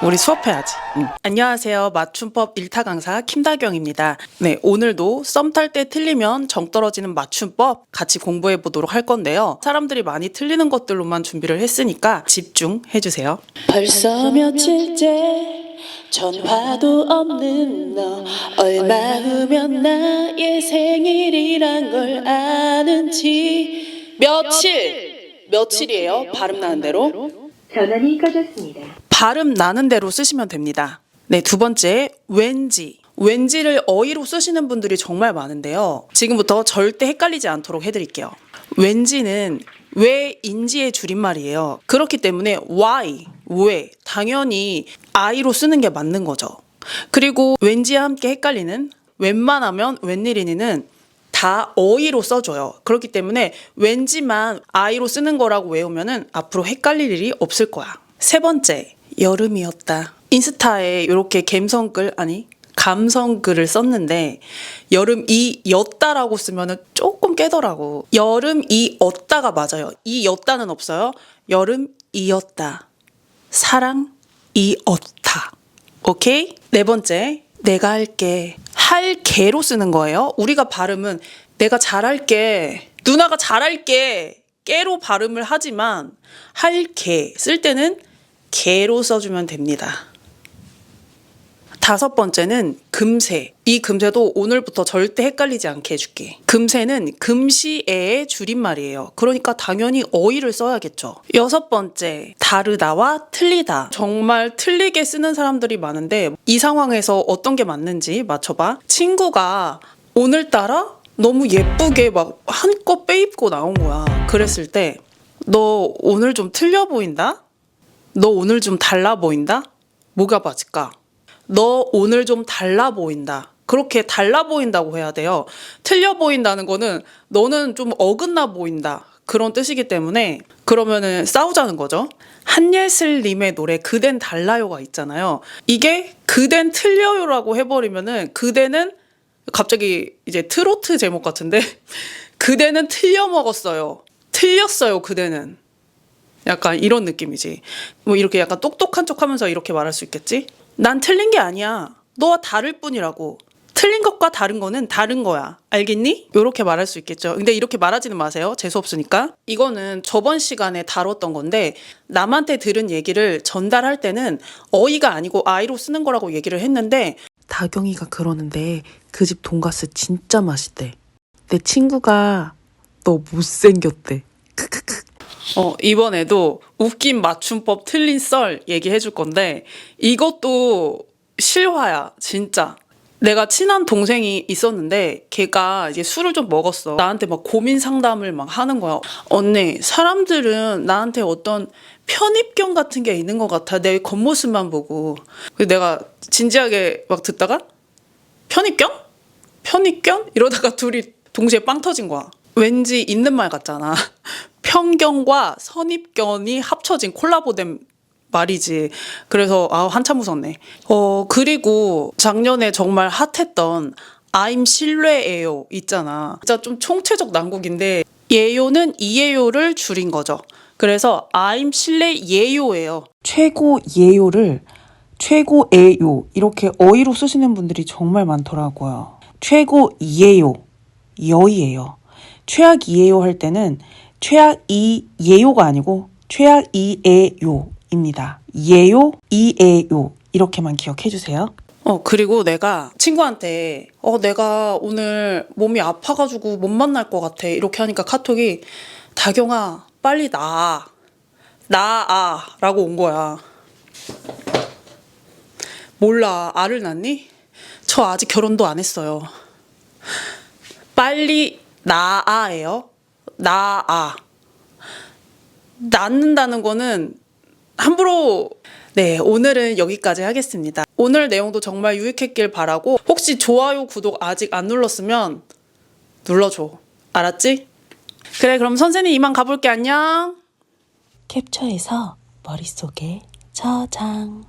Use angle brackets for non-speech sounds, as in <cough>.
우리 수업해야지. 안녕하세요. 맞춤법 1타 강사 김다경입니다. 네, 오늘도 썸 탈 때 틀리면 정 떨어지는 맞춤법 같이 공부해 보도록 할 건데요. 사람들이 많이 틀리는 것들로만 준비를 했으니까 집중해 주세요. 벌써 며칠째 전화도 없는 너 얼마 후면 나의 생일이란 걸 아는지 며칠 며칠이에요 발음 나는 대로 전원이 꺼졌습니다. 발음 나는 대로 쓰시면 됩니다. 네, 두 번째, 왠지. 왠지를 어휘로 쓰시는 분들이 정말 많은데요. 지금부터 절대 헷갈리지 않도록 해드릴게요. 왠지는 왜인지의 줄임말이에요. 그렇기 때문에 why, 왜, 당연히 I로 쓰는 게 맞는 거죠. 그리고 왠지와 함께 헷갈리는 웬만하면 웬일이니는 다 어휘로 써줘요. 그렇기 때문에 왠지만 I로 쓰는 거라고 외우면은 앞으로 헷갈릴 일이 없을 거야. 세 번째, 여름이었다. 인스타에 이렇게 갬성글, 아니, 감성글을 썼는데, 여름이였다라고 쓰면은 조금 깨더라고. 여름이었다가 맞아요. 이였다는 없어요. 여름이었다. 사랑이었다. 오케이? 네 번째, 내가 할게. 할게로 쓰는 거예요. 우리가 발음은 내가 잘할게. 누나가 잘할게. 깨로 발음을 하지만 할게 쓸 때는 개로 써주면 됩니다. 다섯 번째는 금세. 이 금세도 오늘부터 절대 헷갈리지 않게 해줄게. 금세는 금시에의 줄임말이에요. 그러니까 당연히 어휘를 써야겠죠. 여섯 번째, 다르다와 틀리다. 정말 틀리게 쓰는 사람들이 많은데 이 상황에서 어떤 게 맞는지 맞춰봐. 친구가 오늘따라 너무 예쁘게 막 한껏 빼입고 나온 거야. 그랬을 때 너 오늘 좀 틀려 보인다? 너 오늘 좀 달라 보인다? 뭐가 맞을까? 너 오늘 좀 달라 보인다. 그렇게 달라 보인다고 해야 돼요. 틀려 보인다는 거는 너는 좀 어긋나 보인다. 그런 뜻이기 때문에 그러면은 싸우자는 거죠. 한예슬님의 노래 그댄 달라요가 있잖아요. 이게 그댄 틀려요라고 해버리면은 그대는 갑자기 이제 트로트 제목 같은데 <laughs> 그대는 틀려 먹었어요. 틀렸어요. 그대는. 약간 이런 느낌이지. 뭐 이렇게 약간 똑똑한 척 하면서 이렇게 말할 수 있겠지? 난 틀린 게 아니야. 너와 다를 뿐이라고. 틀린 것과 다른 거는 다른 거야. 알겠니? 이렇게 말할 수 있겠죠. 근데 이렇게 말하지는 마세요. 재수 없으니까. 이거는 저번 시간에 다뤘던 건데 남한테 들은 얘기를 전달할 때는 어이가 아니고 아이로 쓰는 거라고 얘기를 했는데 다경이가 그러는데 그 집 돈가스 진짜 맛있대. 내 친구가 너 못생겼대. 어, 이번에도 웃긴 맞춤법 틀린 썰 얘기해 줄 건데, 이것도 실화야, 진짜. 내가 친한 동생이 있었는데, 걔가 이제 술을 좀 먹었어. 나한테 막 고민 상담을 막 하는 거야. 언니, 사람들은 나한테 어떤 편입견 같은 게 있는 것 같아. 내 겉모습만 보고. 그래서 내가 진지하게 막 듣다가, 편입견? 편입견? 이러다가 둘이 동시에 빵 터진 거야. 왠지 있는 말 같잖아. 편견과 선입견이 합쳐진 콜라보된 말이지. 그래서 아 한참 웃었네. 어 그리고 작년에 정말 핫했던 I'm 실례예요 있잖아. 진짜 좀 총체적 난국인데 예요는 이예요를 줄인 거죠. 그래서 I'm 실례예요예요. 최고 예요를 최고 예요 이렇게 어휘로 쓰시는 분들이 정말 많더라고요. 최고 예요 여이예요. 최악이에요 할 때는 최악이예요가 아니고 최악이에요입니다. 예요, 이에요 이렇게만 기억해 주세요. 어 그리고 내가 친구한테 어 내가 오늘 몸이 아파가지고 못 만날 것 같아 이렇게 하니까 카톡이 다경아 빨리 나아 나아 라고 온 거야. 몰라 알을 낳니? 저 아직 결혼도 안 했어요. 빨리 나아예요. 나아. 낳는다는 거는 함부로 네, 오늘은 여기까지 하겠습니다. 오늘 내용도 정말 유익했길 바라고 혹시 좋아요, 구독 아직 안 눌렀으면 눌러줘. 알았지? 그래, 그럼 선생님 이만 가볼게. 안녕. 캡처해서 머릿속에 저장